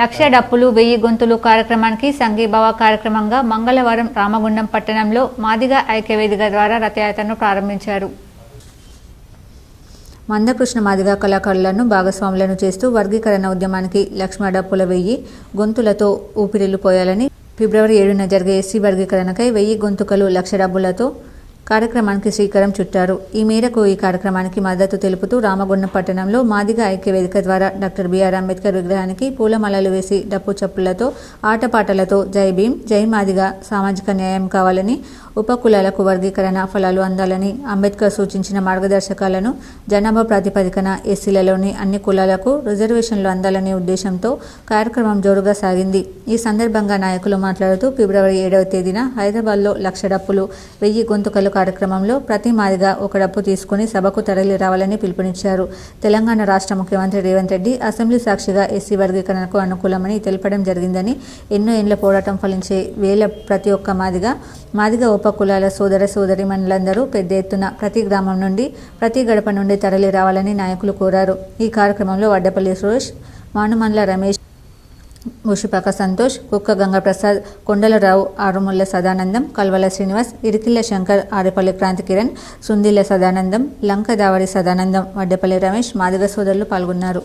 లక్ష డప్పులు వెయ్యి గొంతులు కార్యక్రమానికి సంఘీభావ కార్యక్రమంగా మంగళవారం రామగుండం పట్టణంలో మాదిగ ఐక్యవేదిక ద్వారా రథయాత్రను ప్రారంభించారు. మందకృష్ణ మాదిగ కళాకారులను భాగస్వాములను చేస్తూ వర్గీకరణ ఉద్యమానికి లక్ష్మ డప్పుల వెయ్యి గొంతులతో ఊపిరిల్లు పోయాలని ఫిబ్రవరి ఏడున జరిగే ఎస్సీ వర్గీకరణకై వెయ్యి గొంతుకలు లక్ష డబ్బులతో కార్యక్రమానికి శ్రీకారం చుట్టారు. ఈ మేరకు ఈ కార్యక్రమానికి మద్దతు తెలుపుతూ రామగుండం పట్టణంలో మాదిగ ఐక్యవేదిక ద్వారా డాక్టర్ బిఆర్ అంబేద్కర్ విగ్రహానికి పూలమాలలు వేసి డప్పు చప్పులతో ఆటపాటలతో జై భీమ్ జై మాదిగ సామాజిక న్యాయం కావాలని ఉపకులాలకు వర్గీకరణ ఫలాలు అందాలని అంబేద్కర్ సూచించిన మార్గదర్శకాలను జనాభా ప్రాతిపదికన ఎస్సీలలోని అన్ని కులాలకు రిజర్వేషన్లు అందాలనే ఉద్దేశంతో కార్యక్రమం జోరుగా సాగింది. ఈ సందర్భంగా నాయకులు మాట్లాడుతూ ఫిబ్రవరి ఏడవ తేదీన హైదరాబాద్లో లక్ష డప్పులు వెయ్యి గొంతుకలు కార్యక్రమంలో ప్రతి మాదిగా ఒక డప్పు తీసుకుని సభకు తరలి రావాలని పిలుపునిచ్చారు. తెలంగాణ రాష్ట్ర ముఖ్యమంత్రి రేవంత్ రెడ్డి అసెంబ్లీ సాక్షిగా ఎస్సీ వర్గీకరణకు అనుకూలమని తెలపడం జరిగిందని ఎన్నో ఏళ్ళ పోరాటం ఫలించే వేల ప్రతి ఒక్క మాదిగా మాదిగ ఉపకులాల సోదర సోదరిమణులందరూ పెద్ద ఎత్తున ప్రతి గ్రామం నుండి ప్రతి గడప నుండి తరలి రావాలని నాయకులు కోరారు. ఈ కార్యక్రమంలో వడ్డపల్లి సురేష్ మానుమండ్ల రమేష్ ముషిపాక సంతోష్ కుక్క గంగప్రసాద్ కొండలరావు ఆరుముల్ల సదానందం కల్వల శ్రీనివాస్ ఇరికిల్ల శంకర్ ఆరేపల్లి క్రాంతి కిరణ్ సుందిల్ల సదానందం లంక దావరి సదానందం వడ్డపల్లి రమేష్ మాదిగ సోదరులు పాల్గొన్నారు.